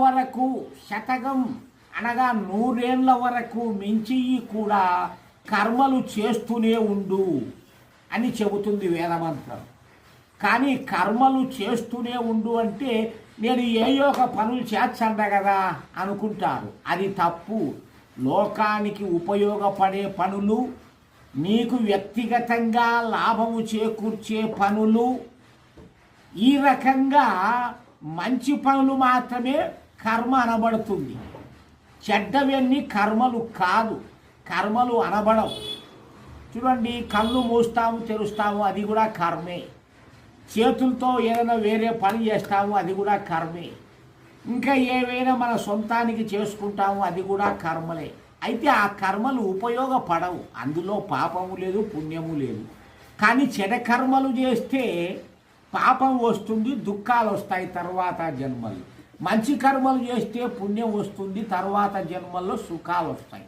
వరకు శతకం అనగా నూరేళ్ళ వరకు మించి కూడా కర్మలు చేస్తూనే ఉండు అని చెబుతుంది వేదమంత్రం. కానీ కర్మలు చేస్తూనే ఉండు అంటే నేను ఏయో ఒక పనులు చేర్చండ కదా అనుకుంటారు. అది తప్పు. లోకానికి ఉపయోగపడే పనులు నీకు వ్యక్తిగతంగా లాభము చేకూర్చే పనులు ఈ రకంగా మంచి పనులు మాత్రమే కర్మ అనబడుతుంది. చెడ్డవన్నీ కర్మలు కాదు. కర్మలు అనబడవు. చూడండి కళ్ళు మూస్తాము తెరుస్తాము అది కూడా కర్మే. చేతులతో ఏదైనా వేరే పని చేస్తాము అది కూడా కర్మే. ఇంకా ఏవైనా మన సొంతానికి చేసుకుంటాము అది కూడా కర్మలే. అయితే ఆ కర్మలు ఉపయోగపడవు. అందులో పాపము లేదు పుణ్యము లేదు. కానీ చెడ కర్మలు చేస్తే పాపం వస్తుంది దుఃఖాలు వస్తాయి తర్వాత జన్మలు. మంచి కర్మలు చేస్తే పుణ్యం వస్తుంది తర్వాత జన్మల్లో సుఖాలు వస్తాయి.